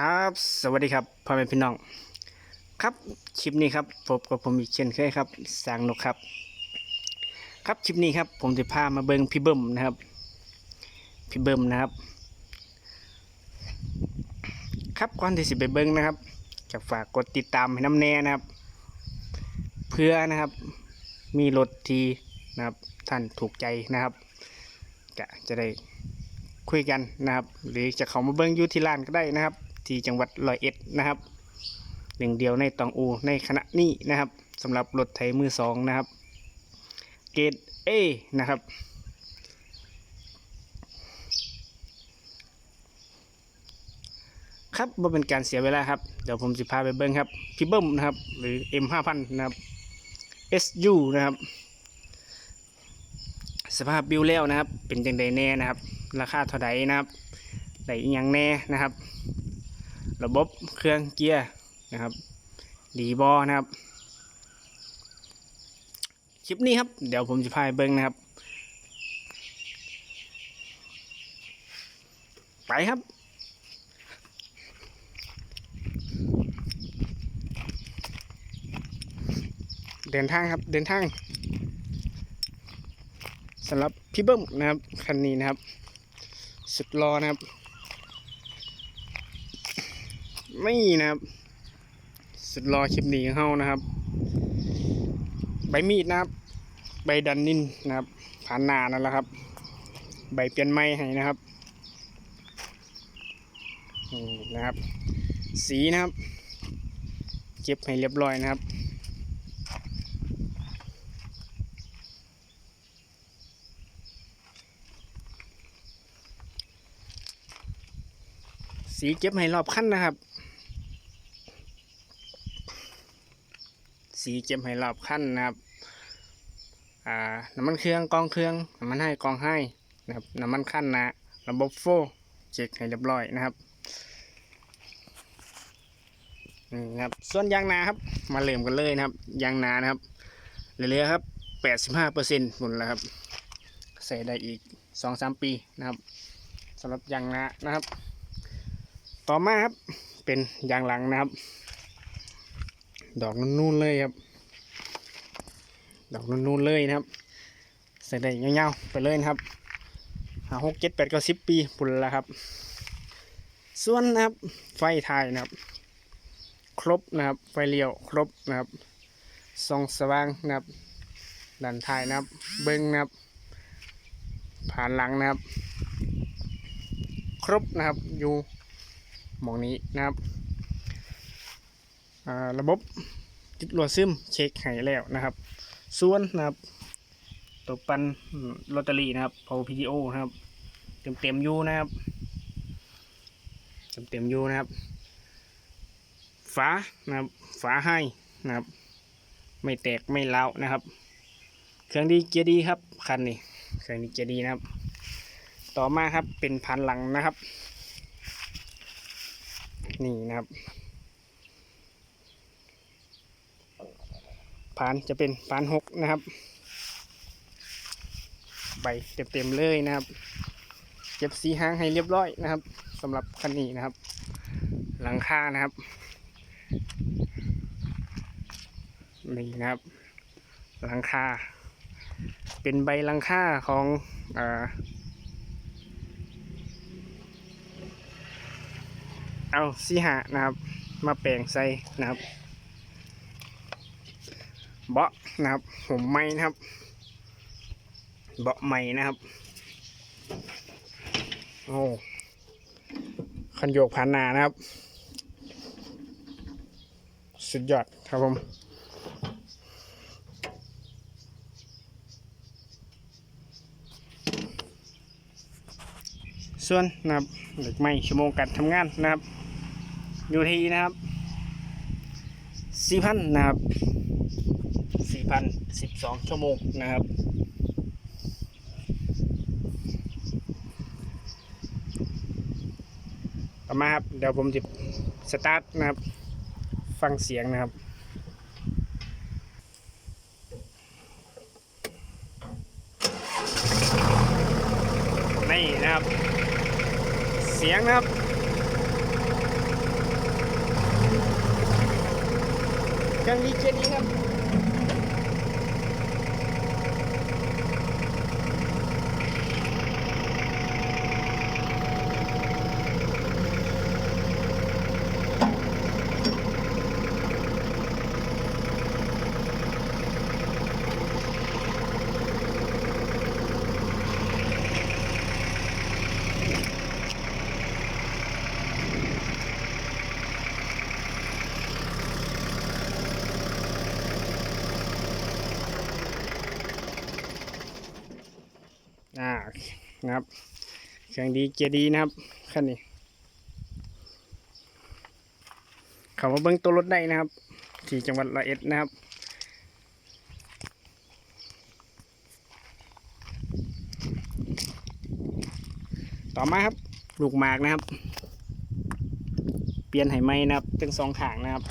ครับสวัสดีครับพ่อแม่พี่น้อง ครับคลิปนี้ครับพบกับผมอีกเช่นเคยครับสางนกครับ ครับคลิปนี้ครับ ผมจะพามาเบิงพี่เบิ้มนะครับ พี่เบิ้มนะครับ ครับก่อนที่สิไปเบิ้งนะครับจะฝากกดติดตามให้น้ำแน่นะครับ เพื่อนะครับ มีรถทีนะครับ ท่านถูกใจนะครับจะจะได้คุยกันนะครับ หรือจะเข้ามาเบิ้งยูที่ร้านก็ได้นะครับ ที่จังหวัดร้อยเอ็ดนะครับหนึ่งเดียวในตองอูในขณะนี้นะครับสำหรับรถไถมือสองนะครับ เกรด A นะครับครับบ่เป็นการเสียเวลาครับ เดี๋ยวผมจะพาไปเบิ้งครับพี่เบิ้มนะครับ หรือ M5000 นะครับ SU นะครับ สภาพบิวแล้วนะครับ เป็นจังใดแน่นะครับ ราคาเท่าใดนะครับได้อีหยังแน่นะครับ ระบบเครื่องเกียร์นะครับดีบอนะครับ คลิปนี้ครับ เดี๋ยวผมจะพาไปเบิ้งนะครับ ไปครับเดินทางครับเดินทางสำหรับพี่เบิ้มนะครับคันนี้นะครับ สุดรอนะครับ ไม่นะครับ สุดรอคลิปนี้ของเขานะครับ ใบมีดนะครับ ใบดันนินนะครับ ผ่านหนานั่นแหละครับ ใบเปลี่ยนไม้ให้นะครับนี่นะครับ สีนะครับ เก็บให้เรียบร้อยนะครับสีเก็บให้รอบขั้นนะครับ สีเก็บให้รอบขั้นนะครับอ่าน้ำมันเครื่องกองเครื่องน้ำมันให้กองให้นะครับน้ำมันขั้นนะระบบโฟเช็คให้เรียบร้อยนะครับนี่ครับส่วนยางนาครับมาเริ่มกันเลยนะครับยางนานะครับเหลือครับแปดสิบห้าเปอร์เซ็นต์หมดแล้วครับใส่ได้อีกสองสามปีนะครับสำหรับยางนานะครับ ต่อมาครับเป็นยางหลังนะครับ ดอกนุ่นๆเลยครับ ดอกนุ่นๆเลยนะครับ ใส่ได้เงาๆไปเลยนะครับหาหกเจ็ดแปดเก้าสิบปีปุ่นละครับ ส่วนนะครับ ไฟท้ายนะครับ ครบนะครับ ไฟเลี้ยวครบนะครับส่องสว่างนะครับด้านท้ายนะครับ เบิ้งนะครับ ผ่านหลังนะครับ ครบนะครับอยู่มองนี้นะครับ ระบบติดลวซึมเช็คให้แล้วนะครับ ส่วนนะครับตัวปันลอตเตอรี่นะครับ power PTO นะครับ เต็มเต็มอยู่นะครับ เต็มเต็มอยู่นะครับ ฝานะครับฝาให้นะครับ ไม่แตกไม่เล้านะครับ เครื่องดีเกียร์ดีครับคันนี้เครื่องนี้เกียร์ดีนะครับ ต่อมาครับเป็นพันหลังนะครับ นี่นะครับานจะเป็นผานหกนะครับ ใบเต็มๆเลยนะครับ เก็บสีหางให้เรียบร้อยนะครับสำหรับคันนี้นะครับ หลังคานะครับนี่นะครับ หลังคา เป็นใบหลังคาของอ่าเอาสีหะนะครับ มาแปลงใส่นะครับ เบาะนะครับผมไม้นะครับ เบาะใหม่นะครับ โอ้คันโยกผ่านนานะครับ สุดยอดครับผมส่วนนะครับเหล็กไม้ชั่วโมงการทำงานนะครับ อยู่ที่นะครับสี่พันนะครับ 4,012 ชั่วโมงนะครับ ต่อมาครับ เดี๋ยวผมจะสตาร์ทนะครับ ฟังเสียงนะครับนี่นะครับ เสียงนะครับยังดีเช่นนี้ครับ นะครับเครื่องดีเกียร์ดีนะครับคันนี้เขามาเบิ้งตัวรถได้นะครับ ที่จังหวัดร้อยเอ็ดนะครับต่อมาครับลูกหมากนะครับ เปลี่ยนไหไหมนะครับทั้งสองขางนะครับ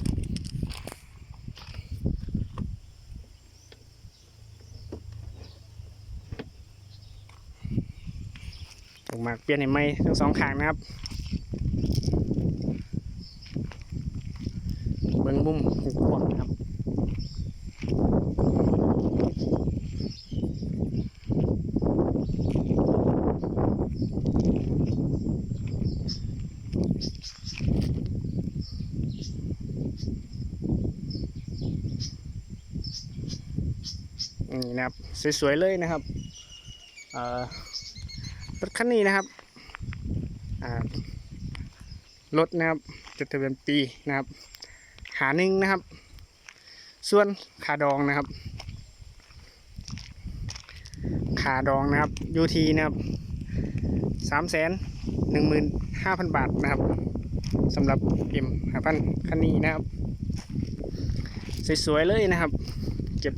หมากเปลี่ยนไหไหมทั้งสองข้างนะครับเบิ้งมุมกว้างนะครับนี่นะครับ สวยๆเลยนะครับ เอ่อ รถคันนี้นะครับรถนะครับจดทะเบียนปีนะครับ หาหนึ่งนะครับ ส่วนขาดองนะครับ ขาดองนะครับยูทีนะครับสามแสนหนึ่งหมื่นห้าพันบาทนะครับสำหรับเอ็มห้าพันคันนี้นะครับ สวยๆเลยนะครับ เก็บ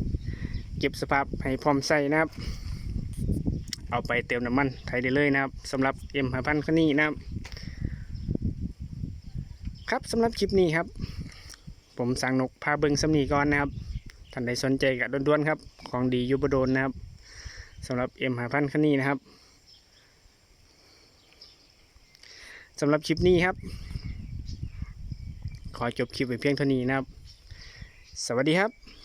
เก็บสภาพให้พร้อมใส่นะครับ เอาไปเติมน้ำมันไทยได้เลยนะครับสำหรับเอ็มหาพันคันนี้นะครับ ครับสำหรับคลิปนี้ครับ ผมสั่งนกพาเบิงสำนีก่อนนะครับท่านใดสนใจกับด่วนๆครับ ของดียูบโดนนะครับสำหรับเอ็มหาพันคันนี้นะครับสำหรับคลิปนี้ครับ ขอจบคลิปไว้เพียงเท่านี้นะครับ สวัสดีครับ